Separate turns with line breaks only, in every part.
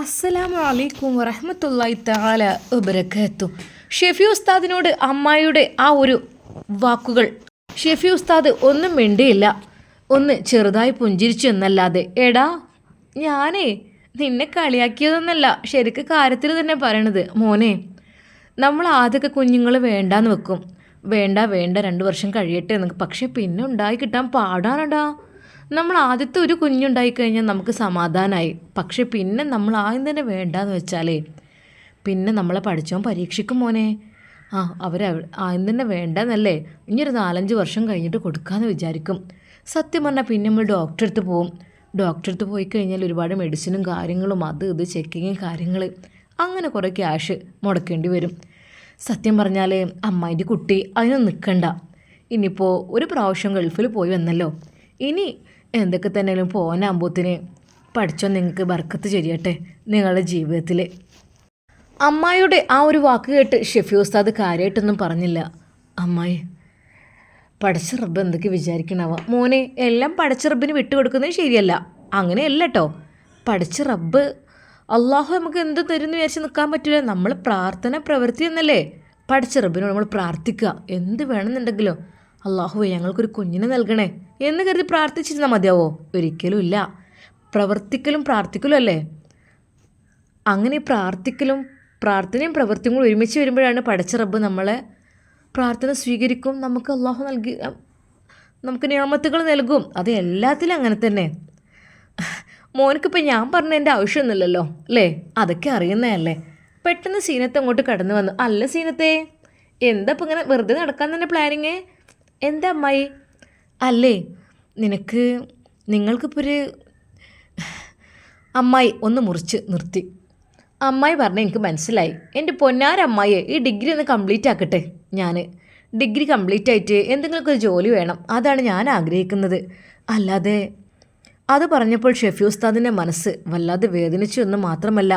അസ്സലാമു അലൈക്കും വറഹമത്തല്ലായി താല ഉബരക്കത്തു ഷെഫി ഉസ്താദിനോട് അമ്മായിയുടെ ആ ഒരു വാക്കുകൾ. ഷെഫി ഉസ്താദ് ഒന്നും മിണ്ടിയില്ല. ഒന്ന് ചെറുതായി പുഞ്ചിരിച്ചു എന്നല്ലാതെ. എടാ ഞാനേ നിന്നെ കളിയാക്കിയതൊന്നല്ല. ശരിക്ക് കാര്യത്തിൽ തന്നെ പറയണത് മോനെ. നമ്മൾ ആദ്യമൊക്കെ കുഞ്ഞുങ്ങൾ വേണ്ടാന്ന് വെക്കും. വേണ്ട വേണ്ട രണ്ട് വർഷം കഴിയട്ടെ എന്നൊക്കെ. പക്ഷെ പിന്നെ ഉണ്ടായി കിട്ടാൻ പാടാനടാ നമ്മൾ ആദ്യത്തെ ഒരു കുഞ്ഞുണ്ടായി കഴിഞ്ഞാൽ നമുക്ക് സമാധാനമായി പക്ഷെ പിന്നെ നമ്മൾ ആദ്യം തന്നെ വേണ്ടാന്ന് വെച്ചാലേ പിന്നെ നമ്മളെ പഠിച്ചോൻ പരീക്ഷിക്കും മോനെ. ആ അവർ ആദ്യം തന്നെ വേണ്ടെന്നല്ലേ? ഇനിയൊരു നാലഞ്ച് വർഷം കഴിഞ്ഞിട്ട് കൊടുക്കാമെന്ന് വിചാരിക്കും. സത്യം പറഞ്ഞാൽ പിന്നെ നമ്മൾ ഡോക്ടറെ അടുത്ത് പോവും. ഡോക്ടറെ അടുത്ത് പോയി കഴിഞ്ഞാൽ ഒരുപാട് മെഡിസിനും കാര്യങ്ങളും അത് ഇത് ചെക്കിങ്ങും കാര്യങ്ങൾ അങ്ങനെ കുറേ ക്യാഷ് മുടക്കേണ്ടി വരും. സത്യം പറഞ്ഞാൽ അമ്മായിന്റെ കുട്ടി അതിനൊന്നും നിൽക്കണ്ട ഇനിയിപ്പോൾ ഒരു പ്രാവശ്യം ഗൾഫിൽ പോയി വന്നല്ലോ. ഇനി എന്തൊക്കെ തന്നെയാലും പോകാനാകുമ്പോത്തിന് പഠിച്ചോ നിങ്ങൾക്ക് ബർക്കത്ത് ശരിയട്ടെ നിങ്ങളുടെ ജീവിതത്തിൽ അമ്മായിയുടെ ആ ഒരു വാക്ക് കേട്ട് ഷെഫി ഉസ്താദ് കാര്യമായിട്ടൊന്നും പറഞ്ഞില്ല. അമ്മായി പഠിച്ച റബ്ബ് എന്തൊക്കെ വിചാരിക്കണവ? മോനെ എല്ലാം പടച്ച റബ്ബിന് വിട്ടുകൊടുക്കുന്നത് ശരിയല്ല. അങ്ങനെയല്ല കേട്ടോ പഠിച്ച റബ്ബ് അള്ളാഹു നമുക്ക് എന്ത് തരുമെന്ന് വിചാരിച്ച് നിൽക്കാൻ പറ്റില്ല നമ്മൾ പ്രാർത്ഥന പ്രവൃത്തി എന്നല്ലേ. പഠിച്ച റബ്ബിനോട് നമ്മൾ പ്രാർത്ഥിക്കുക എന്ത് വേണമെന്നുണ്ടെങ്കിലോ. അള്ളാഹു ഞങ്ങൾക്കൊരു കുഞ്ഞിനെ നൽകണേ. എന്ന് കരുതി പ്രാർത്ഥിച്ചിരുന്നാൽ മതിയാവോ? ഒരിക്കലും ഇല്ല. പ്രവർത്തിക്കലും പ്രാർത്ഥിക്കലും അല്ലേ? അങ്ങനെ പ്രാർത്ഥിക്കലും പ്രാർത്ഥനയും പ്രവൃത്തിയും കൂടി ഒരുമിച്ച് വരുമ്പോഴാണ് പടച്ച റബ്ബ് നമ്മളെ പ്രാർത്ഥന സ്വീകരിക്കും. നമുക്ക് അള്ളാഹു നൽകി നമുക്ക് നിയമത്തുകൾ നൽകും. അത് എല്ലാത്തിലും അങ്ങനെ തന്നെ. മോനക്കിപ്പോൾ ഞാൻ പറഞ്ഞതിന്റെ ആവശ്യമൊന്നുമില്ലല്ലോ അല്ലേ? അതൊക്കെ അറിയുന്നതല്ലേ? പെട്ടെന്ന് സീനത്ത് അങ്ങോട്ട് കടന്നു വന്നു. അല്ല സീനത്തെ എന്താ ഇപ്പം ഇങ്ങനെ വെറുതെ നടക്കാൻ തന്നെ പ്ലാനിങ് എന്താ അമ്മായി? അല്ലേ നിനക്ക് നിങ്ങൾക്കിപ്പോൾ ഒരു അമ്മായി ഒന്ന് മുറിച്ച് നിർത്തി. അമ്മായി പറഞ്ഞ എനിക്ക് മനസ്സിലായി. എന്റെ പൊന്നാരമ്മായിയെ ഈ ഡിഗ്രി ഒന്ന് കംപ്ലീറ്റ് ആക്കട്ടെ ഞാൻ ഡിഗ്രി കംപ്ലീറ്റ് ആയിട്ട് എന്തെങ്കിലുമൊക്കെ ഒരു ജോലി വേണം അതാണ് ഞാൻ ആഗ്രഹിക്കുന്നത്. അല്ലാതെ അത് പറഞ്ഞപ്പോൾ ഷെഫി ഉസ്താദിന്റെ മനസ്സ് വല്ലാതെ വേദനിച്ചു എന്ന് മാത്രമല്ല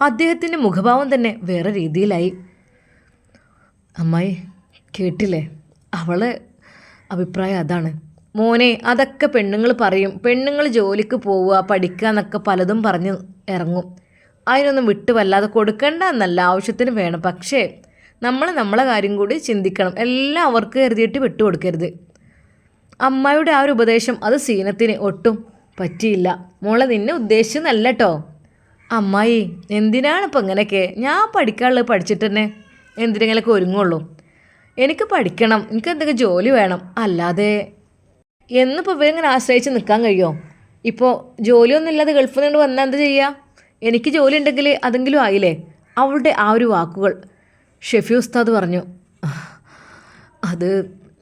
അദ്ദേഹത്തിന്റെ മുഖഭാവം തന്നെ വേറെ രീതിയിലായി. അമ്മായി കേട്ടില്ലേ? അവളെ അഭിപ്രായം അതാണ്. മോനെ അതൊക്കെ പെണ്ണുങ്ങൾ പറയും. പെണ്ണുങ്ങൾ ജോലിക്ക് പോവുക പഠിക്കുക എന്നൊക്കെ പലതും പറഞ്ഞ് ഇറങ്ങും. അതിനൊന്നും വിട്ട് വല്ലാതെ കൊടുക്കേണ്ട എന്നല്ല ആവശ്യത്തിന് വേണം. പക്ഷേ നമ്മൾ നമ്മളെ കാര്യം കൂടി ചിന്തിക്കണം. എല്ലാം അവർക്ക് കരുതിയിട്ട് വിട്ടുകൊടുക്കരുത് അമ്മയുടെ ആ ഒരു ഉപദേശം അത് സീനത്തിന് ഒട്ടും പറ്റിയില്ല. മോളെ നിന്നെ ഉദ്ദേശിച്ചെന്നല്ല കേട്ടോ അമ്മായി എന്തിനാണ് ഇങ്ങനെയൊക്കെ? ഞാൻ പഠിക്കാനുള്ളത് പഠിച്ചിട്ട് തന്നെ എന്തിനെങ്കിലൊക്കെ ഒരുങ്ങുള്ളൂ. എനിക്ക് പഠിക്കണം എനിക്ക് എന്തെങ്കിലും ജോലി വേണം അല്ലാതെ എന്നിപ്പോൾ ഇവരിങ്ങനെ ആശ്രയിച്ച് നിൽക്കാൻ കഴിയുമോ ഇപ്പോൾ ജോലിയൊന്നും ഇല്ലാതെ ഗൾഫിൽ നിന്ന് വന്നാൽ എന്ത് ചെയ്യുക എനിക്ക് ജോലി ഉണ്ടെങ്കിൽ അതെങ്കിലും ആയില്ലേ? അവളുടെ ആ ഒരു വാക്കുകൾ. ഷെഫി ഉസ്താദ് പറഞ്ഞു അത്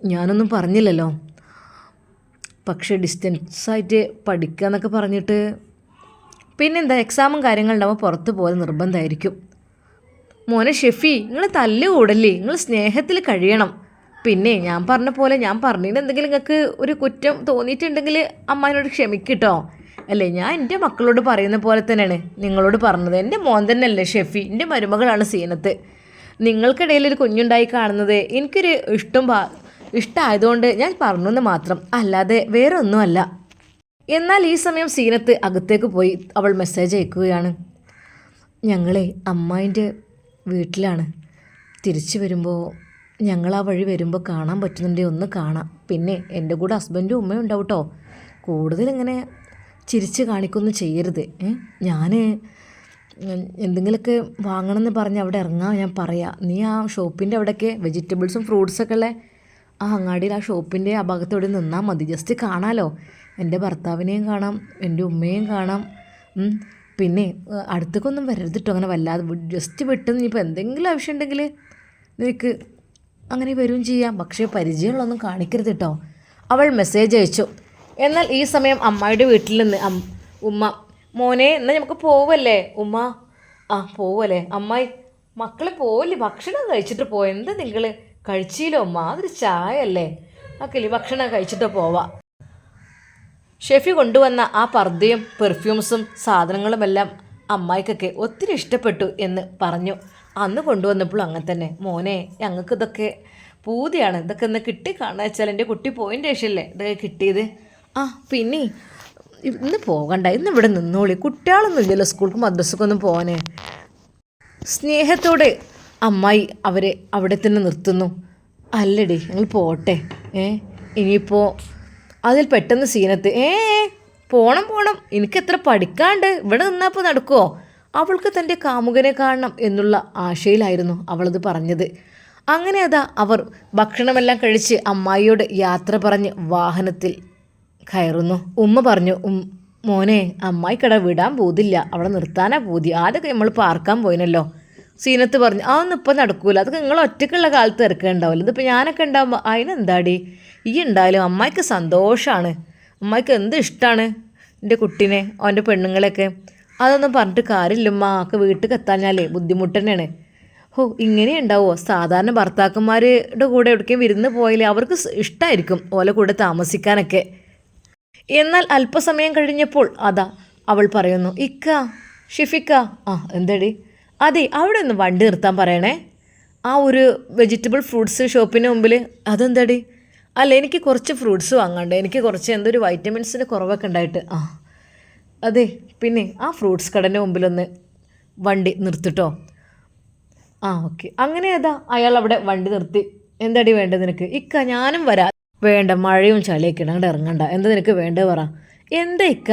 ഞാനൊന്നും പറഞ്ഞില്ലല്ലോ. പക്ഷേ ഡിസ്റ്റൻസായിട്ട് പഠിക്കുക എന്നൊക്കെ പറഞ്ഞിട്ട് പിന്നെന്താ എക്സാമും കാര്യങ്ങളുണ്ടാവുമ്പോൾ പുറത്ത് പോകാൻ നിർബന്ധമായിരിക്കും മോനെ ഷെഫി നിങ്ങൾ തല്ല് കൂടല്ലേ? നിങ്ങൾ സ്നേഹത്തിൽ കഴിയണം. പിന്നെ ഞാൻ പറഞ്ഞ പോലെ ഞാൻ പറഞ്ഞതിന് എന്തെങ്കിലും നിങ്ങൾക്ക് ഒരു കുറ്റം തോന്നിയിട്ടുണ്ടെങ്കിൽ അമ്മാനോട് ക്ഷമിക്കട്ടോ അല്ലേ ഞാൻ എന്റെ മക്കളോട് പറയുന്ന പോലെ തന്നെയാണ്. നിങ്ങളോട് പറഞ്ഞത് എന്റെ മോൻ തന്നെയല്ലേ ഷെഫി എന്റെ മരുമകളാണ് സീനത്ത്. നിങ്ങൾക്കിടയിൽ ഒരു കുഞ്ഞുണ്ടായി കാണുന്നത് എനിക്കൊരു ഇഷ്ടം ഇഷ്ടമായതുകൊണ്ട് ഞാൻ പറഞ്ഞു എന്ന് മാത്രം. അല്ലാതെ വേറെ ഒന്നുമല്ല എന്നാൽ ഈ സമയം സീനത്ത് അകത്തേക്ക് പോയി അവൾ മെസ്സേജ് അയക്കുകയാണ്. ഞങ്ങളെ അമ്മായിന്റെ വീട്ടിലാണ്. തിരിച്ചു വരുമ്പോൾ ഞങ്ങൾ ആ വഴി വരുമ്പോൾ കാണാൻ പറ്റുന്നുണ്ടെങ്കിൽ ഒന്ന് കാണാം. പിന്നെ എന്റെ കൂടെ ഹസ്ബൻഡും ഉമ്മയും ഉണ്ടാവും കേട്ടോ കൂടുതലിങ്ങനെ ചിരിച്ച് കാണിക്കൊന്നും ചെയ്യരുത്. ഞാൻ എന്തെങ്കിലുമൊക്കെ വാങ്ങണമെന്ന് പറഞ്ഞ് അവിടെ ഇറങ്ങാൻ ഞാൻ പറയാം. നീ ആ ഷോപ്പിന്റെ അവിടെയൊക്കെ വെജിറ്റബിൾസും ഫ്രൂട്ട്സൊക്കെ ഉള്ള ആ അങ്ങാടിയിൽ ആ ഷോപ്പിന്റെ ആ ഭാഗത്തോടെ നിന്നാൽ മതി. ജസ്റ്റ് കാണാമല്ലോ എന്റെ ഭർത്താവിനെയും കാണാം എന്റെ ഉമ്മയും കാണാം. പിന്നെ അടുത്തേക്കൊന്നും വരരുത് കേട്ടോ അങ്ങനെ വല്ലാതെ ജസ്റ്റ് വിട്ടെന്ന് ഇനിയിപ്പോൾ എന്തെങ്കിലും ആവശ്യം ഉണ്ടെങ്കിൽ നിനക്ക് അങ്ങനെ വരും ചെയ്യാം. പക്ഷേ പരിചയമുള്ളൊന്നും കാണിക്കരുത് കേട്ടോ അവൾ മെസ്സേജ് അയച്ചു. എന്നാൽ ഈ സമയം അമ്മായിയുടെ വീട്ടിൽ നിന്ന് ഉമ്മ മോനെ എന്നാൽ നമുക്ക് പോവല്ലേ? ഉമ്മ ആ പോവല്ലേ? അമ്മായി മക്കളെ പോവല്ലേ? ഭക്ഷണം കഴിച്ചിട്ട് പോ. എന്താ നിങ്ങൾ കഴിച്ചില്ലോ? ഉമ്മ അതൊരു ചായ അല്ലേ ഓക്കെ ഭക്ഷണം കഴിച്ചിട്ട് പോവാ. ഷെഫി കൊണ്ടുവന്ന ആ പർദ്ദയും പെർഫ്യൂംസും സാധനങ്ങളുമെല്ലാം അമ്മായിക്കൊക്കെ ഒത്തിരി ഇഷ്ടപ്പെട്ടു എന്ന് പറഞ്ഞു. അന്ന് കൊണ്ടുവന്നപ്പോൾ അങ്ങനെ തന്നെ. മോനെ ഞങ്ങൾക്ക് ഇതൊക്കെ പൂതിയാണ്. ഇതൊക്കെ ഒന്ന് കിട്ടി കാണുക വെച്ചാൽ എന്റെ കുട്ടി പോയിന്റെ ശേഷമല്ലേ ഇതൊക്കെ കിട്ടിയത്. ആ പിന്നെ ഇന്ന് പോകണ്ട. ഇന്ന് ഇവിടെ നിന്നോളി. കുട്ടികളൊന്നും ഇല്ലല്ലോ സ്കൂൾക്ക് മദ്രസക്കൊന്നും പോകാനേ സ്നേഹത്തോടെ അമ്മായി അവരെ അവിടെ തന്നെ നിർത്തുന്നു. അല്ലടി ഞങ്ങൾ പോട്ടെ. ഏ ഇനിയിപ്പോൾ അതിൽ പെട്ടെന്ന് സീനത്ത് ഏ പോണം പോണം എനിക്ക് എത്ര പഠിക്കാണ്ട് ഇവിടെ നിന്നപ്പോൾ നടക്കുമോ അവൾക്ക് തന്റെ കാമുകനെ കാണണം എന്നുള്ള ആശയിലായിരുന്നു അവളത് പറഞ്ഞത്. അങ്ങനെ അതാ അവർ ഭക്ഷണമെല്ലാം കഴിച്ച് അമ്മായിയോട് യാത്ര പറഞ്ഞ് വാഹനത്തിൽ കയറുന്നു. ഉമ്മ പറഞ്ഞു മോനെ അമ്മായിക്കട വിടാൻ പോതില്ല അവിടെ നിർത്താനാ പോതി. ആദ്യമൊക്കെ നമ്മൾ പാർക്കാൻ പോയിനല്ലോ. സീനത്ത് പറഞ്ഞു അതൊന്നും ഇപ്പം നടക്കൂല. അതൊക്കെ നിങ്ങൾ ഒറ്റയ്ക്കുള്ള കാലത്ത് ഇറക്കുന്നുണ്ടാവില്ല ഇതിപ്പോൾ ഞാനൊക്കെ ഉണ്ടാകുമ്പോൾ അതിനെന്താടി ഈ ഉണ്ടായാലും അമ്മായിക്ക് സന്തോഷമാണ് അമ്മായിക്ക് എന്ത് ഇഷ്ടമാണ് എന്റെ കുട്ടീനെ അവന്റെ പെണ്ണുങ്ങളെയൊക്കെ? അതൊന്നും പറഞ്ഞിട്ട് കാര്യമില്ലമ്മ അമ്മയ്ക്ക് വീട്ടിൽ എത്താഞ്ഞാലേ ബുദ്ധിമുട്ട് തന്നെയാണ്. ഓ ഇങ്ങനെ ഉണ്ടാവുമോ? സാധാരണ ഭർത്താക്കന്മാരുടെ കൂടെ എവിടേക്കും വിരുന്ന് പോയാലേ അവർക്ക് ഇഷ്ടമായിരിക്കും ഓലെ കൂടെ താമസിക്കാനൊക്കെ. എന്നാൽ അല്പസമയം കഴിഞ്ഞപ്പോൾ അതാ അവൾ പറയുന്നു ഇക്ക ഷിഫിക്ക. ആ എന്തടി? അതെ അവിടെ ഒന്ന് വണ്ടി നിർത്താൻ പറയണേ. ആ ഒരു വെജിറ്റബിൾ ഫ്രൂട്ട്സ് ഷോപ്പിന് മുമ്പിൽ അതെന്താടി? അല്ല എനിക്ക് കുറച്ച് ഫ്രൂട്ട്സ് വാങ്ങാണ്ട് എനിക്ക് കുറച്ച് എന്തൊരു വൈറ്റമിൻസിന്റെ കുറവൊക്കെ ഉണ്ടായിട്ട്. ആ അതെ പിന്നെ ആ ഫ്രൂട്ട്സ് കടന്റെ മുമ്പിലൊന്ന് വണ്ടി നിർത്തിട്ടോ. ആ ഓക്കെ. അങ്ങനെ ഏതാ? അയാൾ അവിടെ വണ്ടി നിർത്തി. എന്താടി വേണ്ടത് നിനക്ക്? ഇക്ക ഞാനും വരാം. വേണ്ട മഴയും ചളിയൊക്കെ ഇടാണ്ട് ഇറങ്ങണ്ട. എന്താ നിനക്ക് വേണ്ടത് പറ. എന്താ ഇക്ക?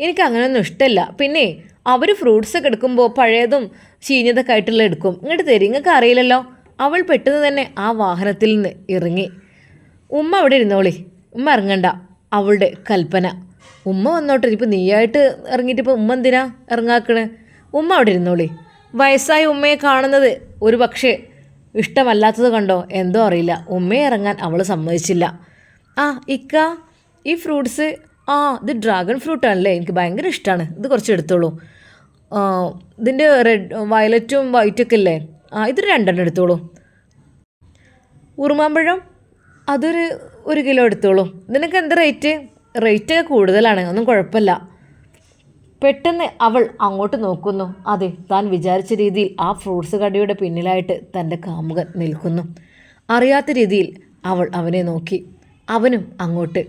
എനിക്ക് അങ്ങനെയൊന്നും ഇഷ്ടമല്ല പിന്നെ അവർ ഫ്രൂട്ട്സ് ഒക്കെ എടുക്കുമ്പോൾ പഴയതും ചീഞ്ഞതൊക്കെ ആയിട്ടുള്ള എടുക്കും. ഇങ്ങോട്ട് തരും. നിങ്ങൾക്ക് അറിയില്ലല്ലോ. അവൾ പെട്ടെന്ന് തന്നെ ആ വാഹനത്തിൽ നിന്ന് ഇറങ്ങി. ഉമ്മ അവിടെ ഇരുന്നോളി ഉമ്മ ഇറങ്ങണ്ട. അവളുടെ കൽപ്പന. ഉമ്മ വന്നോട്ടെ. ഇപ്പം നീയായിട്ട് ഇറങ്ങിയിട്ട് ഇപ്പോൾ ഉമ്മ എന്തിനാ ഇറങ്ങാക്കണേ? ഉമ്മ അവിടെ ഇരുന്നോളി വയസ്സായ ഉമ്മയെ കാണുന്നത് ഒരു പക്ഷേ ഇഷ്ടമല്ലാത്തത് കണ്ടോ? എന്തോ അറിയില്ല. ഉമ്മയെ ഇറങ്ങാൻ അവൾ സമ്മതിച്ചില്ല. ആ ഇക്ക ഈ ഫ്രൂട്ട്സ് ആ ഇത് ഡ്രാഗൺ ഫ്രൂട്ട് ആണല്ലേ? എനിക്ക് ഭയങ്കര ഇഷ്ടമാണ് ഇത് കുറച്ച് എടുത്തോളൂ. ഇതിന്റെ റെഡ് വയലറ്റും വൈറ്റൊക്കെ അല്ലേ ആ ഇത് രണ്ടെണ്ണം എടുത്തോളൂ. ഉറുമാമ്പഴം അതൊരു ഒരു കിലോ എടുത്തോളൂ. നിനക്ക് എന്താ റേറ്റ് റേറ്റ് കൂടുതലാണ് ഒന്നും കുഴപ്പമില്ല. പെട്ടെന്ന് അവൾ അങ്ങോട്ട് നോക്കുന്നു. അതെ താൻ വിചാരിച്ച രീതിയിൽ ആ ഫ്രൂട്ട്സ് കടയുടെ പിന്നിലായിട്ട് തന്റെ കാമുകൻ നിൽക്കുന്നു. അറിയാത്ത രീതിയിൽ അവൾ അവനെ നോക്കി. അവനും അങ്ങോട്ട്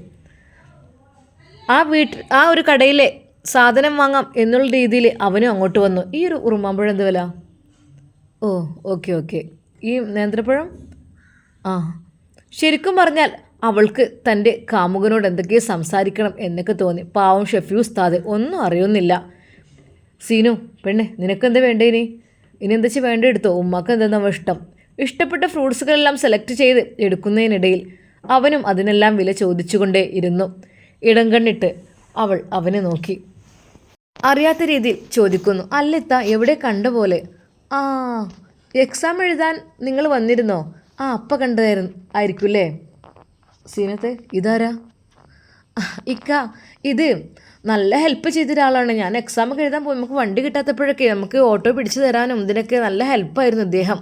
ആ വീട്ടിൽ ആ ഒരു കടയിലെ സാധനം വാങ്ങാം എന്നുള്ള രീതിയിൽ അവനും അങ്ങോട്ട് വന്നു. ഈ ഒരു ഉറുമാമ്പഴം എന്ത് വില? ഓ ഓക്കെ ഓക്കെ. ഈ നേന്ത്രപ്പഴം? ആ. ശരിക്കും പറഞ്ഞാൽ അവൾക്ക് തന്റെ കാമുകനോട് എന്തൊക്കെയോ സംസാരിക്കണം എന്നൊക്കെ തോന്നി. പാവം ഷെഫി ഉസ്താദ് ഒന്നും അറിയുന്നില്ല. സീനു പെണ്ണെ നിനക്കെന്താ വേണ്ടേ ഇനി? ഇനി എന്താ വെച്ചാൽ വേണ്ട എടുത്തോ? ഉമ്മക്ക് എന്താ ഇഷ്ടം? ഇഷ്ടപ്പെട്ട ഫ്രൂട്ട്സുകളെല്ലാം സെലക്ട് ചെയ്ത് എടുക്കുന്നതിനിടയിൽ അവനും അതിനെല്ലാം വില ചോദിച്ചുകൊണ്ടേ ഇരുന്നു. ഇടം കണ്ണിട്ട് അവൾ അവനെ നോക്കി. അറിയാത്ത രീതിയിൽ ചോദിക്കുന്നു അല്ലെത്ത എവിടെ കണ്ട പോലെ? ആ എക്സാം എഴുതാൻ നിങ്ങൾ വന്നിരുന്നോ? ആ അപ്പ കണ്ടതായിരുന്നു ആയിരിക്കും അല്ലേ സീനത്തെ ഇതാരാ? ഇക്ക ഇത് നല്ല ഹെൽപ്പ് ചെയ്ത ഒരാളാണ് ഞാൻ എക്സാം ഒക്കെ എഴുതാൻ പോയി നമുക്ക് വണ്ടി കിട്ടാത്തപ്പോഴൊക്കെ നമുക്ക് ഓട്ടോ പിടിച്ചു തരാനും ഇതിനൊക്കെ നല്ല ഹെൽപ്പായിരുന്നു അദ്ദേഹം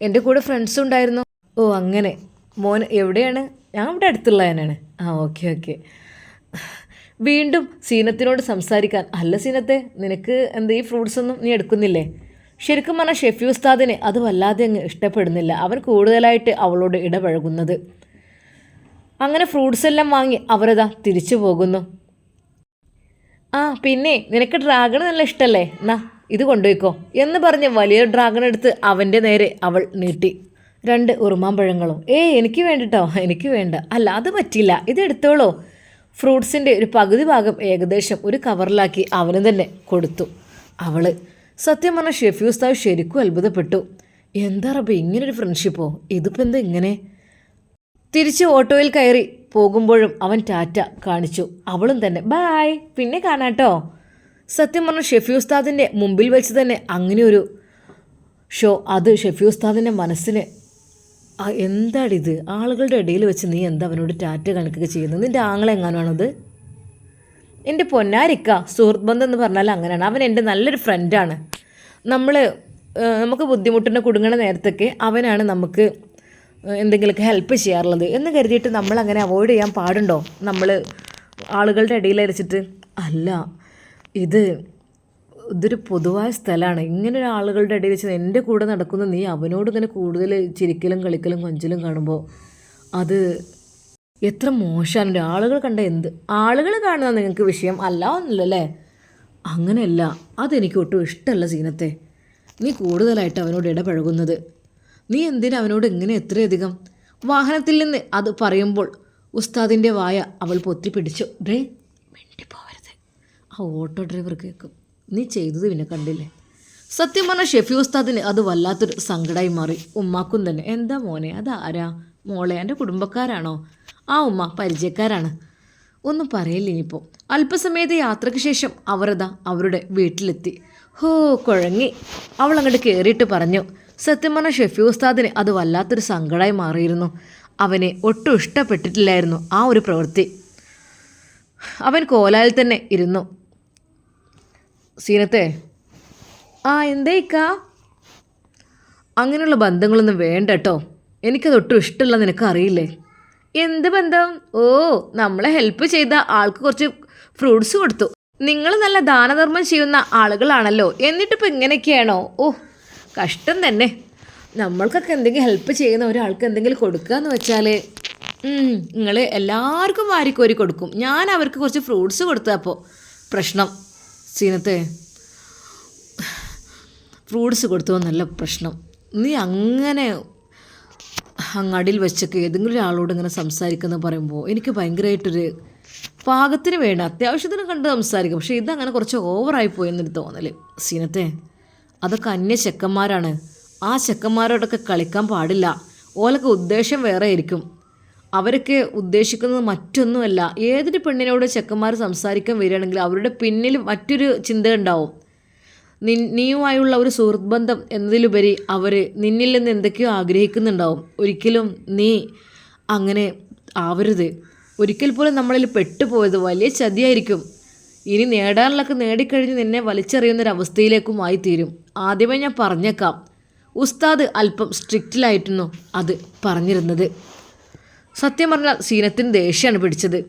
എന്റെ കൂടെ ഫ്രണ്ട്സും ഉണ്ടായിരുന്നു. ഓ അങ്ങനെ. മോൻ എവിടെയാണ്? ഞാൻ ഇവിടെ അടുത്തുള്ള ആ ഓക്കെ ഓക്കെ. വീണ്ടും സീനത്തിനോട് സംസാരിക്കാൻ അല്ല സീനത്തെ നിനക്ക് എന്താ ഈ ഫ്രൂട്ട്സ് ഒന്നും നീ എടുക്കുന്നില്ലേ? ശരിക്കും പറഞ്ഞാൽ ഷെഫി ഉസ്താദിനെ അത് വല്ലാതെ അങ്ങ് ഇഷ്ടപ്പെടുന്നില്ല. അവൻ കൂടുതലായിട്ട് അവളോട് ഇടപഴകുന്നത്. അങ്ങനെ ഫ്രൂട്ട്സ് എല്ലാം വാങ്ങി അവരതാ തിരിച്ചു പോകുന്നു. ആ പിന്നെ നിനക്ക് ഡ്രാഗൺ നല്ല ഇഷ്ടമല്ലേ എന്നാ ഇത് കൊണ്ടുപോയിക്കോ. എന്ന് പറഞ്ഞ് വലിയ ഡ്രാഗൺ എടുത്ത് അവന്റെ നേരെ അവൾ നീട്ടി. രണ്ട് ഉറുമാമ്പഴങ്ങളും. ഏയ് എനിക്ക് വേണ്ടിട്ടോ? എനിക്ക് വേണ്ട. അല്ല അത് പറ്റില്ല. ഇത് എടുത്തോളൂ. ഫ്രൂട്ട്സിന്റെ ഒരു പകുതി ഭാഗം ഏകദേശം ഒരു കവറിലാക്കി അവന് തന്നെ കൊടുത്തു. അവൾ സത്യം പറഞ്ഞ ഷെഫി ഉസ്താവ് ശരിക്കും അത്ഭുതപ്പെട്ടു. എന്താ റബ്ബ് ഇങ്ങനൊരു ഫ്രണ്ട്ഷിപ്പോ ഇതിപ്പോൾ എന്താ ഇങ്ങനെ? തിരിച്ച് ഓട്ടോയിൽ കയറി പോകുമ്പോഴും അവൻ ടാറ്റ കാണിച്ചു. അവളും തന്നെ ബായ് പിന്നെ കാണാട്ടോ. സത്യം പറഞ്ഞ ഷെഫി ഉസ്താദിന്റെ മുമ്പിൽ വെച്ച് തന്നെ അങ്ങനെയൊരു ഷോ അത് ഷെഫി ഉസ്താദിന്റെ മനസ്സിന് ആ, എന്താടിത് ആളുകളുടെ ഇടയിൽ വെച്ച് നീ എന്താ അവനോട് ടാറ്റ കാണിക്കുക ചെയ്യുന്നത്? നിന്റെ ആങ്ങളെങ്ങാനാണത് എന്റെ പൊന്നാരിക്ക സുഹൃത്ത് ബന്ധം എന്ന് പറഞ്ഞാൽ അങ്ങനെയാണ്. അവൻ എന്റെ നല്ലൊരു ഫ്രണ്ടാണ് നമ്മൾ നമുക്ക് ബുദ്ധിമുട്ടിന്റെ കുടുങ്ങണ നേരത്തൊക്കെ അവനാണ് നമുക്ക് എന്തെങ്കിലുമൊക്കെ ഹെൽപ്പ് ചെയ്യാറുള്ളത്. എന്ന് കരുതിയിട്ട് നമ്മൾ അങ്ങനെ അവോയ്ഡ് ചെയ്യാൻ പാടുണ്ടോ? നമ്മൾ ആളുകളുടെ ഇടയിൽ അരച്ചിട്ട് അല്ല ഇത് ഇതൊരു പൊതുവായ സ്ഥലമാണ്. ഇങ്ങനെ ആളുകളുടെ ഇടയിൽ വെച്ച് എന്റെ കൂടെ നടക്കുന്ന നീ അവനോട് ഇങ്ങനെ കൂടുതൽ ചിരിക്കലും കളിക്കലും കൊഞ്ചലും കാണുമ്പോൾ അത് എത്ര മോശമാണ്. ആളുകൾ കണ്ട എന്ത്? ആളുകൾ കാണുന്ന നിങ്ങൾക്ക് വിഷയം അല്ല ഒന്നുമില്ലല്ലേ അങ്ങനെയല്ല. അതെനിക്ക് ഒട്ടും ഇഷ്ടമല്ല സീനത്തെ. നീ കൂടുതലായിട്ട് അവനോട് ഇടപഴകുന്നത്. നീ എന്തിനാ അവനോട് ഇങ്ങനെ എത്രയധികം വാഹനത്തിൽ നിന്ന് അത് പറയുമ്പോൾ ഉസ്താദിന്റെ വായ അവൾ പൊത്തി പിടിച്ചു ഡേ മിണ്ടി പോവരുത് ആ ഓട്ടോ ഡ്രൈവർ കേൾക്കും. നീ ചെയ്തത് പിന്നെ കണ്ടില്ലേ? സത്യം പറഞ്ഞാൽ ഷെഫി ഉസ്താദിന് അത് വല്ലാത്തൊരു സങ്കടമായി മാറി. ഉമ്മാക്കും തന്നെ. എന്താ മോനെ? അതാരാ? മോളെ? എന്റെ കുടുംബക്കാരാണോ? ആ ഉമ്മ പരിചയക്കാരാണ്. ഒന്നും പറയില്ല ഇനിയിപ്പോൾ അല്പസമയത്തെ യാത്രയ്ക്ക് ശേഷം അവരതാ അവരുടെ വീട്ടിലെത്തി. ഹോ കുഴങ്ങി. അവൾ അങ്ങോട്ട് കയറിയിട്ട് പറഞ്ഞു. സത്യം പറഞ്ഞ ഷെഫി ഉസ്താദിന് അത് വല്ലാത്തൊരു സങ്കടമായി മാറിയിരുന്നു. അവനെ ഒട്ടും ഇഷ്ടപ്പെട്ടിട്ടില്ലായിരുന്നു ആ ഒരു പ്രവൃത്തി. അവൻ കോലായിൽ തന്നെ ഇരുന്നു. സീനത്തെ? ആ എന്തേക്കാ അങ്ങനെയുള്ള ബന്ധങ്ങളൊന്നും വേണ്ട കേട്ടോ എനിക്കത് ഒട്ടും ഇഷ്ടമല്ല നിനക്ക് അറിയില്ലേ എന്ത് ബന്ധം? ഓ നമ്മളെ ഹെൽപ്പ് ചെയ്ത ആൾക്ക് കുറച്ച് ഫ്രൂട്ട്സ് കൊടുത്തു. നിങ്ങൾ നല്ല ദാനധർമ്മം ചെയ്യുന്ന ആളുകളാണല്ലോ. എന്നിട്ടിപ്പോൾ ഇങ്ങനെയൊക്കെയാണോ? ഓ കഷ്ടം തന്നെ. നമ്മൾക്കൊക്കെ എന്തെങ്കിലും ഹെൽപ്പ് ചെയ്യുന്ന ഒരാൾക്ക് എന്തെങ്കിലും കൊടുക്കുക എന്ന് വെച്ചാൽ നിങ്ങൾ എല്ലാവർക്കും വാരിക്കോരി കൊടുക്കും. ഞാൻ അവർക്ക് കുറച്ച് ഫ്രൂട്ട്സ് കൊടുത്തപ്പോൾ പ്രശ്നം. സീനത്തെ ഫ്രൂട്ട്സ് കൊടുത്തു നല്ല പ്രശ്നം. നീ അങ്ങനെ അങ്ങടിൽ വെച്ചൊക്കെ ഏതെങ്കിലും ഒരാളോട് ഇങ്ങനെ സംസാരിക്കുന്ന പറയുമ്പോൾ എനിക്ക് ഭയങ്കരമായിട്ടൊരു പാകത്തിന് വേണ്ട അത്യാവശ്യത്തിന് കണ്ട് സംസാരിക്കും. പക്ഷേ ഇതങ്ങനെ കുറച്ച് ഓവറായി പോയെന്നൊരു തോന്നൽ സീനത്തെ അതൊക്കെ അന്യ ചെക്കന്മാരാണ്. ആ ചെക്കന്മാരോടൊക്കെ കളിക്കാൻ പാടില്ല. ഓലൊക്കെ ഉദ്ദേശം വേറെ ആയിരിക്കും. അവരൊക്കെ ഉദ്ദേശിക്കുന്നത് മറ്റൊന്നുമല്ല. ഏതൊരു പെണ്ണിനോട് ചെക്കന്മാർ സംസാരിക്കാൻ വരികയാണെങ്കിൽ അവരുടെ പിന്നിൽ മറ്റൊരു ചിന്ത ഉണ്ടാവും. നി നീയുമായുള്ള ഒരു സുഹൃത്ത് ബന്ധം എന്നതിലുപരി അവർ നിന്നിൽ നിന്ന് എന്തൊക്കെയോ ആഗ്രഹിക്കുന്നുണ്ടാവും. ഒരിക്കലും നീ അങ്ങനെ ആവരുത്. ഒരിക്കൽ പോലും നമ്മളിൽ പെട്ടുപോയത് വലിയ ചതിയായിരിക്കും. ഇനി നേടാനുള്ളൊക്കെ നേടിക്കഴിഞ്ഞ് നിന്നെ വലിച്ചെറിയുന്നൊരവസ്ഥയിലേക്കും ആയിത്തീരും. ആദ്യമേ ഞാൻ പറഞ്ഞേക്കാം. ഉസ്താദ് അല്പം സ്ട്രിക്റ്റിലായിരുന്നു അത് പറഞ്ഞിരുന്നത്. സത്യം പറഞ്ഞാൽ സീനത്തിന് ദേഷ്യമാണ് പിടിച്ചത്.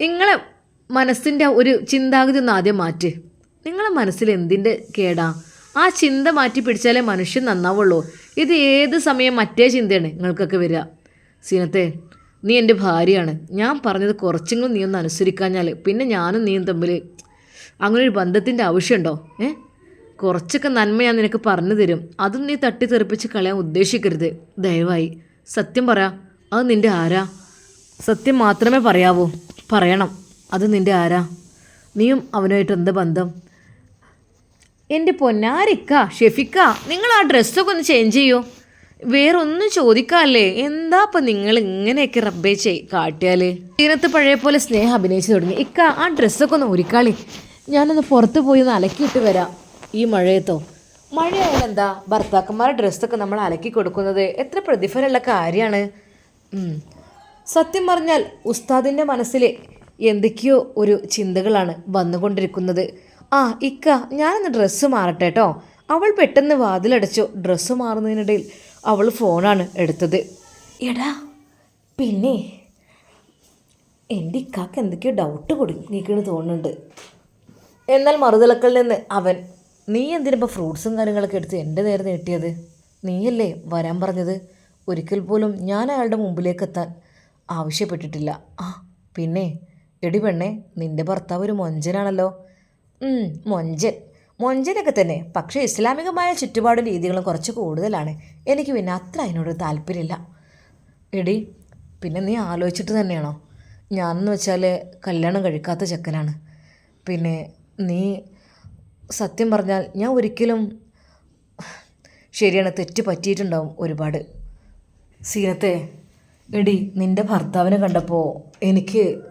നിങ്ങളെ മനസ്സിന്റെ ഒരു ചിന്താഗതി ഒന്ന് ആദ്യം മാറ്റ്. നിങ്ങളെ മനസ്സിൽ എന്തിന്റെ കേടാ? ആ ചിന്ത മാറ്റി പിടിച്ചാലേ മനുഷ്യൻ നന്നാവുള്ളൂ. ഇത് ഏത് സമയം മറ്റേ ചിന്തയാണ് നിങ്ങൾക്കൊക്കെ വരിക. സീനത്തെ നീ എന്റെ ഭാര്യയാണ്. ഞാൻ പറഞ്ഞത് കുറച്ചെങ്കിലും നീ ഒന്ന് അനുസരിക്കാഞ്ഞാൽ പിന്നെ ഞാനും നീയും തമ്മിൽ അങ്ങനെ ഒരു ബന്ധത്തിന്റെ ആവശ്യമുണ്ടോ? ഏ? കുറച്ചൊക്കെ നന്മ ഞാൻ നിനക്ക് പറഞ്ഞു തരും. അതും നീ തട്ടി തെറിപ്പിച്ച് കളയാൻ ഉദ്ദേശിക്കരുത്. ദയവായി. സത്യം പറ. അത് നിന്റെ ആരാ? സത്യം മാത്രമേ പറയാവൂ. പറയണം. അത് നിന്റെ ആരാ? നീയും അവനുമായിട്ട് എന്ത് ബന്ധം? എന്റെ പൊന്നാരിക്ക ഷെഫിക്ക? നിങ്ങൾ ആ ഡ്രസ്സൊക്കെ ഒന്ന് ചേഞ്ച് ചെയ്യോ? വേറെ ഒന്നും ചോദിക്കാല്ലേ? എന്താ ഇപ്പം നിങ്ങൾ ഇങ്ങനെയൊക്കെ റബ്ബേ ചെയ് കാട്ടിയാൽ ഇതിനകത്ത് പഴയ പോലെ സ്നേഹം അഭിനയിച്ചു തുടങ്ങി. ഇക്ക ആ ഡ്രസ്സൊക്കെ ഒന്ന് ഒരുക്കാളി ഞാനൊന്ന് പുറത്ത് പോയി ഒന്ന് അലക്കിയിട്ട് വരാം. ഈ മഴയത്തോ? മഴയായാലെന്താ? ഭർത്താക്കന്മാരുടെ ഡ്രസ്സൊക്കെ നമ്മൾ അലക്കി കൊടുക്കുന്നത് എത്ര പ്രതിഫലമുള്ള കാര്യമാണ്. സത്യം പറഞ്ഞാൽ ഉസ്താദിന്റെ മനസ്സിൽ എന്തൊക്കെയോ ഒരു ചിന്തകളാണ് വന്നുകൊണ്ടിരിക്കുന്നത്. ആ ഇക്ക ഞാനൊന്ന് ഡ്രസ്സ് മാറട്ടെ കേട്ടോ അവൾ പെട്ടെന്ന് വാതിലടച്ചു ഡ്രസ്സ് മാറുന്നതിനിടയിൽ അവൾ ഫോണാണ് എടുത്തത്. എടാ പിന്നെ എന്റെ ഇക്കാക്ക് എന്തൊക്കെയോ ഡൗട്ട് കൊടുക്കുന്നു തോന്നുന്നുണ്ട്. എന്നാൽ മറുതിളക്കളിൽ നിന്ന് അവൻ നീ എന്തിനിപ്പോൾ ഫ്രൂട്ട്സും കാര്യങ്ങളൊക്കെ എടുത്ത് എന്റെ നേരെ നീട്ടിയത് നീയല്ലേ വരാൻ പറഞ്ഞത്? ഒരിക്കൽ പോലും ഞാൻ അയാളുടെ മുമ്പിലേക്ക് എത്താൻ ആവശ്യപ്പെട്ടിട്ടില്ല. ആ പിന്നെ എടി പെണ്ണെ നിന്റെ ഭർത്താവ് ഒരു മൊഞ്ചനാണല്ലോ. മൊഞ്ചൻ. മൊഞ്ചനൊക്കെ തന്നെ പക്ഷേ ഇസ്ലാമികമായ ചുറ്റുപാടും രീതികളും കുറച്ച് കൂടുതലാണ്. എനിക്ക് പിന്നെ അത്ര അതിനോട് താല്പര്യമില്ല. എടി പിന്നെ നീ ആലോചിച്ചിട്ട് തന്നെയാണോ? ഞാനെന്ന് വെച്ചാൽ കല്യാണം കഴിക്കാത്ത ചെക്കനാണ്. പിന്നെ നീ സത്യം പറഞ്ഞാൽ ഞാൻ ഒരിക്കലും ശരിയാണ് തെറ്റ് പറ്റിയിട്ടുണ്ടാവും ഒരുപാട്. സീനത്തെ എടി നിന്റെ ഭർത്താവിനെ കണ്ടപ്പോൾ എനിക്ക്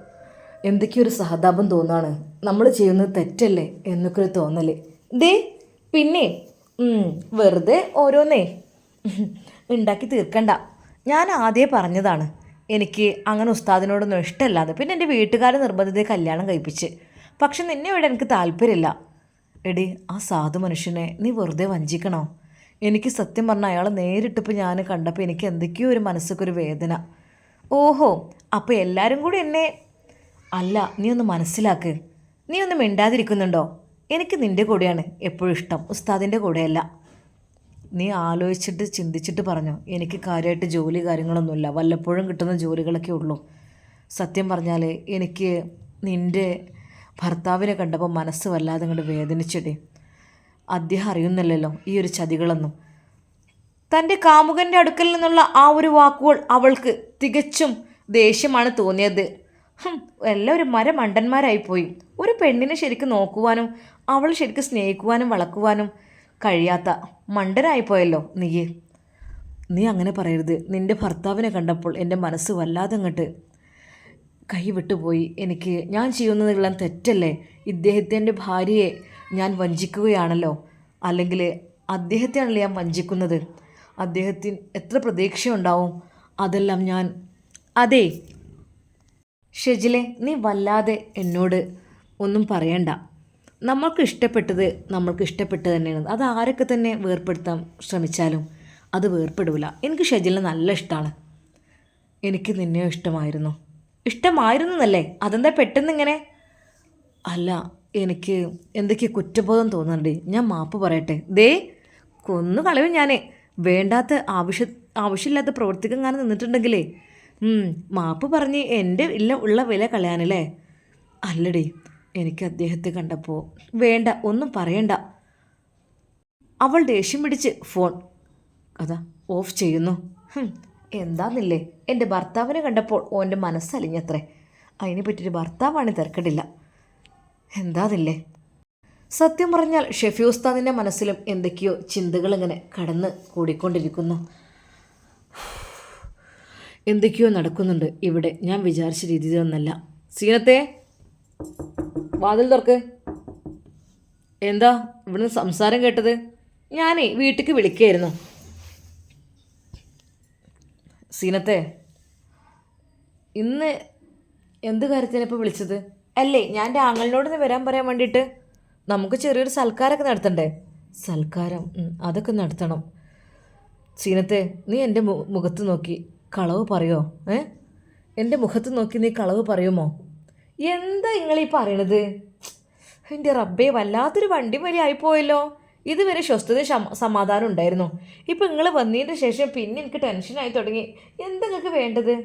എന്തൊക്കെയൊരു സഹതാപം തോന്നാണ്. നമ്മൾ ചെയ്യുന്നത് തെറ്റല്ലേ? എന്നൊക്കെ ഒരു തോന്നൽ ദേ പിന്നെ വെറുതെ ഓരോന്നേ. ഉണ്ടാക്കി തീർക്കണ്ട. ഞാൻ ആദ്യമേ പറഞ്ഞതാണ് എനിക്ക് അങ്ങനെ ഉസ്താദിനോടൊന്നും ഇഷ്ടമല്ലാതെ പിന്നെ എന്റെ വീട്ടുകാരെ നിർബന്ധിത കല്യാണം കഴിപ്പിച്ച്. പക്ഷെ നിന്നെ ഇവിടെ എനിക്ക് താല്പര്യമില്ല. എടി ആ സാധു മനുഷ്യനെ നീ വെറുതെ വഞ്ചിക്കണോ? എനിക്ക് സത്യം പറഞ്ഞാൽ അയാൾ നേരിട്ടിപ്പോൾ ഞാൻ കണ്ടപ്പോൾ എനിക്ക് എന്തൊക്കെയോ ഒരു മനസ്സൊക്കെ വേദന. ഓഹോ അപ്പോൾ എല്ലാവരും കൂടി എന്നെ അല്ല നീ ഒന്ന് മനസ്സിലാക്ക്. നീ ഒന്ന് മിണ്ടാതിരിക്കുന്നുണ്ടോ? എനിക്ക് നിന്റെ കൂടെയാണ് എപ്പോഴും ഇഷ്ടം. ഉസ്താദിന്റെ കൂടെയല്ല. നീ ആലോചിച്ചിട്ട് ചിന്തിച്ചിട്ട് പറഞ്ഞു എനിക്ക് കാര്യമായിട്ട് ജോലി കാര്യങ്ങളൊന്നുമില്ല. വല്ലപ്പോഴും കിട്ടുന്ന ജോലികളൊക്കെ ഉള്ളൂ. സത്യം പറഞ്ഞാൽ എനിക്ക് നിന്റെ ഭർത്താവിനെ കണ്ടപ്പോൾ മനസ്സ് വല്ലാതെ അങ്ങോട്ട് വേദനിച്ചടി. അദ്ദേഹം അറിയുന്നില്ലല്ലോ ഈ ഒരു ചതികളൊന്നും. തന്റെ കാമുകന്റെ അടുക്കൽ നിന്നുള്ള ആ ഒരു വാക്കുകൾ അവൾക്ക് തികച്ചും ദേഷ്യമാണ് തോന്നിയത്. എല്ലാം ഒരു മരമണ്ടന്മാരായിപ്പോയി. ഒരു പെണ്ണിനെ ശരിക്കും നോക്കുവാനും അവൾ ശരിക്കും സ്നേഹിക്കുവാനും വളക്കുവാനും കഴിയാത്ത മണ്ടനായിപ്പോയല്ലോ നീ നീ അങ്ങനെ പറയരുത്. നിന്റെ ഭർത്താവിനെ കണ്ടപ്പോൾ എന്റെ മനസ്സ് വല്ലാതെ അങ്ങോട്ട് കൈവിട്ടുപോയി. എനിക്ക് ഞാൻ ചെയ്യുന്നതെല്ലാം തെറ്റല്ലേ? ഇദ്ദേഹത്തിന്റെ ഭാര്യയെ ഞാൻ വഞ്ചിക്കുകയാണല്ലോ. അല്ലെങ്കിൽ അദ്ദേഹത്തെയാണല്ലോ ഞാൻ വഞ്ചിക്കുന്നത്. അദ്ദേഹത്തിന് എത്ര പ്രതീക്ഷയുണ്ടാവും? അതെല്ലാം ഞാൻ അതെ. ഷെജിലെ നീ വല്ലാതെ എന്നോട് ഒന്നും പറയണ്ട. നമ്മൾക്ക് ഇഷ്ടപ്പെട്ടത് നമ്മൾക്ക് ഇഷ്ടപ്പെട്ടത് തന്നെയാണ്. അത് ആരൊക്കെ തന്നെ വേർപ്പെടുത്താൻ ശ്രമിച്ചാലും അത് വേർപ്പെടില്ല എനിക്ക് ഷെജിലിനെ നല്ല ഇഷ്ടമാണ് എനിക്ക് നിന്നെ ഇഷ്ടമായിരുന്നു. ഇഷ്ടമായിരുന്നു എന്നല്ലേ അതെന്താ പെട്ടെന്ന് ഇങ്ങനെ അല്ല എനിക്ക് എന്തൊക്കെ കുറ്റബോധം തോന്നണ്ടേ ഞാൻ മാപ്പ് പറയട്ടെ. ദേ കൊന്നു കളയും ഞാൻ വേണ്ടാത്ത ആവശ്യ ആവശ്യമില്ലാത്ത പ്രവർത്തിക്കാൻ നിന്നിട്ടുണ്ടെങ്കിലേ. മാപ്പ് പറഞ്ഞ് എന്റെ ഇല്ല ഉള്ള വില കളയാനല്ലേ? അല്ലടി എനിക്ക് അദ്ദേഹത്തെ കണ്ടപ്പോൾ വേണ്ട ഒന്നും പറയണ്ട. അവൾ ദേഷ്യം പിടിച്ച് ഫോൺ അതാ ഓഫ് ചെയ്യുന്നു. എന്താന്നില്ലേ? എന്റെ ഭർത്താവിനെ കണ്ടപ്പോൾ ഓന്റെ മനസ്സലിഞ്ഞത്രേ. അതിനെ പറ്റിയൊരു ഭർത്താവാണ് തിരക്കടില്ല. എന്താന്നില്ലേ? സത്യം പറഞ്ഞാൽ ഷെഫി ഉസ്താദിന്റെ മനസ്സിലും എന്തൊക്കെയോ ചിന്തകൾ ഇങ്ങനെ കടന്ന് കൂടിക്കൊണ്ടിരിക്കുന്നു. എന്തൊക്കെയോ നടക്കുന്നുണ്ട്. ഇവിടെ ഞാൻ വിചാരിച്ച രീതിയിലൊന്നല്ല സീനത്തെ വാതിൽ തുറക്ക്. എന്താ ഇവിടുന്ന് സംസാരം കേട്ടത്? ഞാനേ വീട്ടിലേക്ക് വിളിക്കുകയായിരുന്നു സീനത്തെ ഇന്ന് എന്ത് കാര്യത്തിനാണ് ഇപ്പോൾ വിളിച്ചത്? അല്ലേ ഞാൻ എന്റെ വരാൻ പറയാൻ വേണ്ടിയിട്ട്. നമുക്ക് ചെറിയൊരു സൽക്കാരമൊക്കെ നടത്തണ്ടേ? സൽക്കാരം അതൊക്കെ നടത്തണം. സീനത്തെ നീ എന്റെ മുഖത്ത് നോക്കി കളവ് പറയോ? ഏ? എന്റെ മുഖത്ത് നോക്കി നീ കളവ് പറയുമോ? എന്താ നിങ്ങളീ പറയണത്? എന്റെ റബ്ബേ വല്ലാത്തൊരു വണ്ടി വരെ ആയിപ്പോയല്ലോ. ഇതുവരെ സ്വസ്ഥത സമാധാനം ഉണ്ടായിരുന്നു. ഇപ്പം നിങ്ങൾ വന്നതിന്റെ ശേഷം പിന്നെ എനിക്ക് ടെൻഷനായി തുടങ്ങി. എന്താ നിങ്ങൾക്ക് വേണ്ടത്?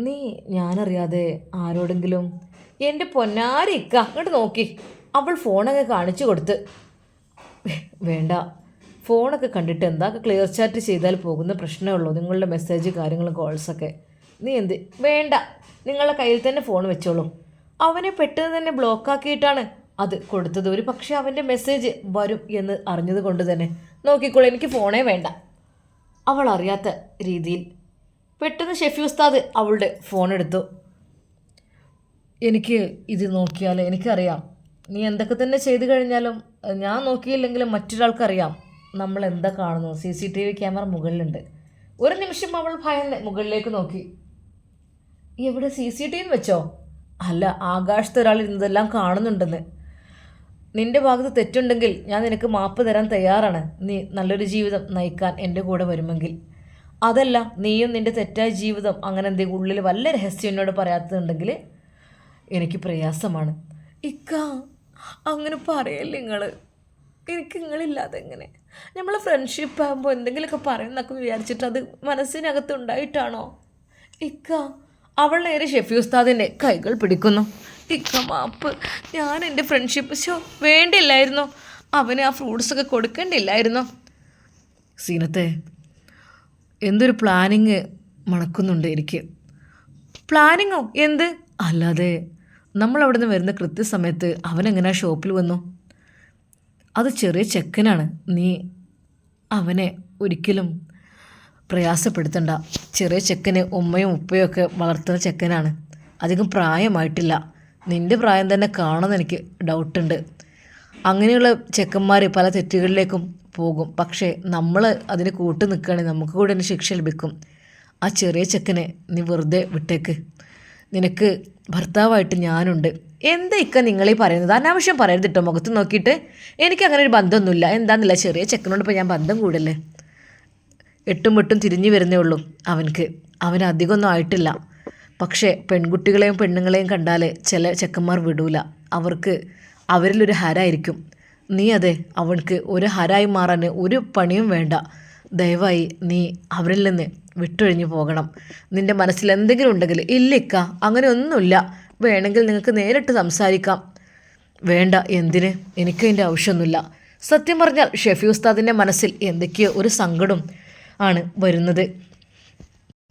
നീ ഞാനറിയാതെ ആരോടെങ്കിലും എന്റെ പൊന്നാരി ഇക്ക അങ്ങോട്ട് നോക്കി. അവൾ ഫോണൊക്കെ കാണിച്ചു കൊടുത്ത്. വേണ്ട. ഫോണൊക്കെ കണ്ടിട്ട് എന്താ ക്ലിയർ ചാറ്റ് ചെയ്താൽ പോകുന്ന പ്രശ്നമേ ഉള്ളൂ. നിങ്ങളുടെ മെസ്സേജ് കാര്യങ്ങളും കോൾസൊക്കെ നീ എന്ത്? വേണ്ട. നിങ്ങളുടെ കയ്യിൽ തന്നെ ഫോൺ വെച്ചോളൂ. അവനെ പെട്ടെന്ന് തന്നെ ബ്ലോക്കാക്കിയിട്ടാണ് അത് കൊടുത്തത്. ഒരു പക്ഷേ അവന്റെ മെസ്സേജ് വരും എന്ന് അറിഞ്ഞത് കൊണ്ട് തന്നെ. നോക്കിക്കോളൂ എനിക്ക് ഫോണേ വേണ്ട. അവൾ അറിയാത്ത രീതിയിൽ പെട്ടെന്ന് ഷെഫി ഉസ്താദ് അവളുടെ ഫോൺ എടുത്തു. എനിക്ക് ഇത് നോക്കിയാൽ എനിക്കറിയാം. നീ എന്തൊക്കെ തന്നെ ചെയ്തു കഴിഞ്ഞാലും ഞാൻ നോക്കിയില്ലെങ്കിലും മറ്റൊരാൾക്കറിയാം നമ്മൾ എന്താ കാണുന്നു C C T V camera മുകളിലുണ്ട്. ഒരു നിമിഷം അവൾ ഭയന്ന് മുകളിലേക്ക് നോക്കി. എവിടെ സി സി ടി വി വെച്ചോ? അല്ല ആകാശത്ത് ഒരാൾ ഇരുന്നതെല്ലാം കാണുന്നുണ്ടെന്ന്. നിന്റെ ഭാഗത്ത് തെറ്റുണ്ടെങ്കിൽ ഞാൻ നിനക്ക് മാപ്പ് തരാൻ തയ്യാറാണ്. നീ നല്ലൊരു ജീവിതം നയിക്കാൻ എന്റെ കൂടെ വരുമെങ്കിൽ. അതല്ല നീയും നിന്റെ തെറ്റായ ജീവിതം അങ്ങനെ എന്തെങ്കിലും ഉള്ളിൽ വല്ല രഹസ്യം എന്നോട് പറയാത്തതുണ്ടെങ്കിൽ എനിക്ക് പ്രയാസമാണ്. ഇക്ക അങ്ങനെ പറയല്ലേ നിങ്ങൾ എനിക്ക് നിങ്ങളില്ലാതെ എങ്ങനെ? നമ്മൾ ഫ്രണ്ട്ഷിപ്പ് ആകുമ്പോൾ എന്തെങ്കിലുമൊക്കെ പറയുന്നൊക്കെ വിചാരിച്ചിട്ട് അത് മനസ്സിനകത്ത് ഉണ്ടായിട്ടാണോ? ഇക്ക അവൾ നേരെ ഷെഫി ഉസ്താദിന്റെ കൈകൾ പിടിക്കുന്നു. ഇക്ക മാപ്പ് ഞാൻ എന്റെ ഫ്രണ്ട്ഷിപ്പ് ഷോ വേണ്ടില്ലായിരുന്നു അവന് ആ ഫ്രൂട്ട്സൊക്കെ കൊടുക്കേണ്ടില്ലായിരുന്നു സീനത്തെ എന്തൊരു പ്ലാനിങ് മണക്കുന്നുണ്ട് എനിക്ക്. പ്ലാനിങ്ങോ എന്ത്? അല്ലാതെ നമ്മൾ അവിടെ നിന്ന് വരുന്ന കൃത്യസമയത്ത് അവൻ അവനെങ്ങനെ ഷോപ്പിൽ വന്നു? അത് ചെറിയ ചെക്കനാണ്. നീ അവനെ ഒരിക്കലും പ്രയാസപ്പെടുത്തണ്ട. ചെറിയ ചെക്കന് ഉമ്മയും ഉപ്പയും ഒക്കെ വളർത്തുന്ന ചെക്കനാണ്. അധികം പ്രായമായിട്ടില്ല. നിന്റെ പ്രായം തന്നെ കാണുമെന്ന് എനിക്ക് ഡൗട്ടുണ്ട്. അങ്ങനെയുള്ള ചെക്കന്മാർ പല തെറ്റുകളിലേക്കും പോകും. പക്ഷേ നമ്മൾ അതിന് കൂട്ട് നിൽക്കുകയാണെങ്കിൽ നമുക്ക് കൂടെ ശിക്ഷ ലഭിക്കും. ആ ചെറിയ ചെക്കനെ നീ വെറുതെ വിട്ടേക്ക്. നിനക്ക് ഭർത്താവായിട്ട് ഞാനുണ്ട്. എന്താ ഇക്ക നിങ്ങളീ പറയുന്നത്? അനാവശ്യം പറയരുത് കേട്ടോ മുഖത്ത് നോക്കിയിട്ട്? എനിക്ക് അങ്ങനെ ഒരു ബന്ധമൊന്നുമില്ല. എന്താന്നില്ല? ചെറിയ ചെക്കനോട് ഇപ്പോൾ ഞാൻ ബന്ധം കൂടല്ലേ? എട്ടും വെട്ടും തിരിഞ്ഞു വരുന്നേ ഉള്ളൂ അവനക്ക് അവന് അധികമൊന്നും ആയിട്ടില്ല. പക്ഷേ പെൺകുട്ടികളെയും പെണ്ണുങ്ങളെയും കണ്ടാൽ ചില ചെക്കന്മാർ വിടൂല. അവർക്ക് അവരിലൊരു ഹരായിരിക്കും. നീ അതെ അവൾക്ക് ഒരു ഹരായി മാറാൻ ഒരു പണിയും വേണ്ട. ദയവായി നീ അവരിൽ നിന്ന് വിട്ടൊഴിഞ്ഞു പോകണം. നിന്റെ മനസ്സിൽ എന്തെങ്കിലും ഉണ്ടെങ്കിൽ ഇല്ലിക്ക അങ്ങനെ ഒന്നുമില്ല വേണമെങ്കിൽ നിങ്ങൾക്ക് നേരിട്ട് സംസാരിക്കാം. വേണ്ട എന്തിന്? എനിക്ക് അതിന്റെ ആവശ്യമൊന്നുമില്ല. സത്യം പറഞ്ഞാൽ ഷെഫി ഉസ്താദിന്റെ മനസ്സിൽ എന്തൊക്കെയോ ഒരു സങ്കടം ആണ് വരുന്നത്.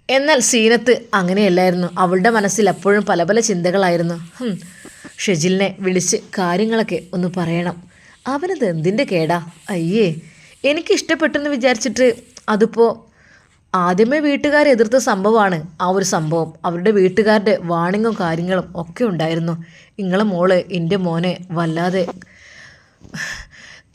എന്നാൽ സീനത്ത് അങ്ങനെയല്ലായിരുന്നു. അവളുടെ മനസ്സിൽ എപ്പോഴും പല പല ചിന്തകളായിരുന്നു. ഷെജിലിനെ വിളിച്ച് കാര്യങ്ങളൊക്കെ ഒന്ന് പറയണം. അവനത് എന്തിന്റെ കേടാ? അയ്യേ എനിക്ക് ഇഷ്ടപ്പെട്ടെന്ന് വിചാരിച്ചിട്ട് അതിപ്പോൾ ആദ്യമേ വീട്ടുകാർ എതിർത്ത സംഭവമാണ് ആ ഒരു സംഭവം. അവരുടെ വീട്ടുകാരുടെ വാണിങ്ങും കാര്യങ്ങളും ഒക്കെ ഉണ്ടായിരുന്നു. നിങ്ങളെ മോൾ എന്റെ മോനെ വല്ലാതെ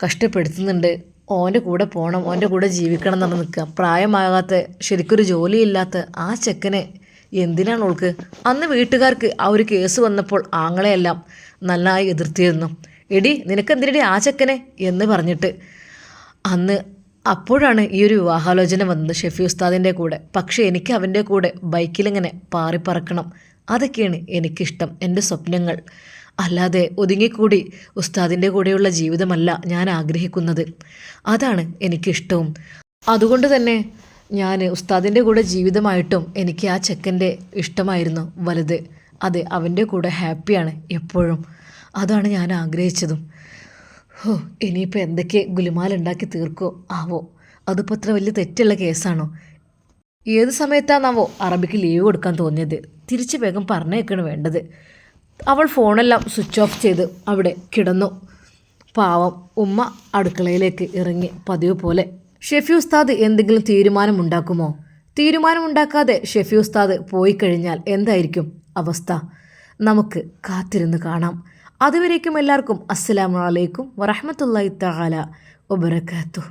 കഷ്ടപ്പെടുത്തുന്നുണ്ട്. ഓന്റെ കൂടെ പോകണം ഓന്റെ കൂടെ ജീവിക്കണം എന്ന് നിൽക്കുക. പ്രായമാകാത്ത ശരിക്കൊരു ജോലിയില്ലാത്ത ആ ചെക്കനെ എന്തിനാണ് ഓൾക്ക്? അന്ന് വീട്ടുകാർക്ക് ആ ഒരു കേസ് വന്നപ്പോൾ ആങ്ങളെയെല്ലാം നന്നായി എതിർത്തിരുന്നു. എടി നിനക്കെന്തിനടി ആ ചെക്കനെ എന്ന് പറഞ്ഞിട്ട് അന്ന് അപ്പോഴാണ് ഈ ഒരു വിവാഹാലോചന വന്നത് ഷെഫി ഉസ്താദിന്റെ കൂടെ. പക്ഷേ എനിക്ക് അവന്റെ കൂടെ ബൈക്കിലിങ്ങനെ പാറിപ്പറക്കണം. അതൊക്കെയാണ് എനിക്കിഷ്ടം എന്റെ സ്വപ്നങ്ങൾ. അല്ലാതെ ഒതുങ്ങിക്കൂടി ഉസ്താദിന്റെ കൂടെയുള്ള ജീവിതമല്ല ഞാൻ ആഗ്രഹിക്കുന്നത്. അതാണ് എനിക്കിഷ്ടവും. അതുകൊണ്ട് തന്നെ ഞാൻ ഉസ്താദിന്റെ കൂടെ ജീവിതമായിട്ടും എനിക്ക് ആ ചെക്കന്റെ ഇഷ്ടമായിരുന്നു വലുത്. അതെ അവന്റെ കൂടെ ഹാപ്പിയാണ് എപ്പോഴും. അതാണ് ഞാൻ ആഗ്രഹിച്ചതും. ഹോ ഇനിയിപ്പോൾ എന്തൊക്കെ ഗുലുമാലുണ്ടാക്കി തീർക്കോ? ആവോ അതിപ്പോൾ അത്ര വലിയ തെറ്റുള്ള കേസാണോ? ഏത് സമയത്താണാവോ അറബിക്ക് ലീവ് കൊടുക്കാൻ തോന്നിയത്? തിരിച്ച് വേഗം പറഞ്ഞേക്കാണ് വേണ്ടത്. അവൾ ഫോണെല്ലാം സ്വിച്ച് ഓഫ് ചെയ്ത് അവിടെ കിടന്നു. പാവം ഉമ്മ അടുക്കളയിലേക്ക് ഇറങ്ങി പതിവ് പോലെ ഷെഫി ഉസ്താദ് എന്തെങ്കിലും തീരുമാനമുണ്ടാക്കുമോ? തീരുമാനമുണ്ടാക്കാതെ ഷെഫി ഉസ്താദ് പോയി കഴിഞ്ഞാൽ എന്തായിരിക്കും അവസ്ഥ? നമുക്ക് കാത്തിരുന്ന് കാണാം. അതുവരേക്കും എല്ലാവർക്കും അസ്സലാമു അലൈക്കും വറഹമത്തല്ലാഹി തആല വബറകാതുഹു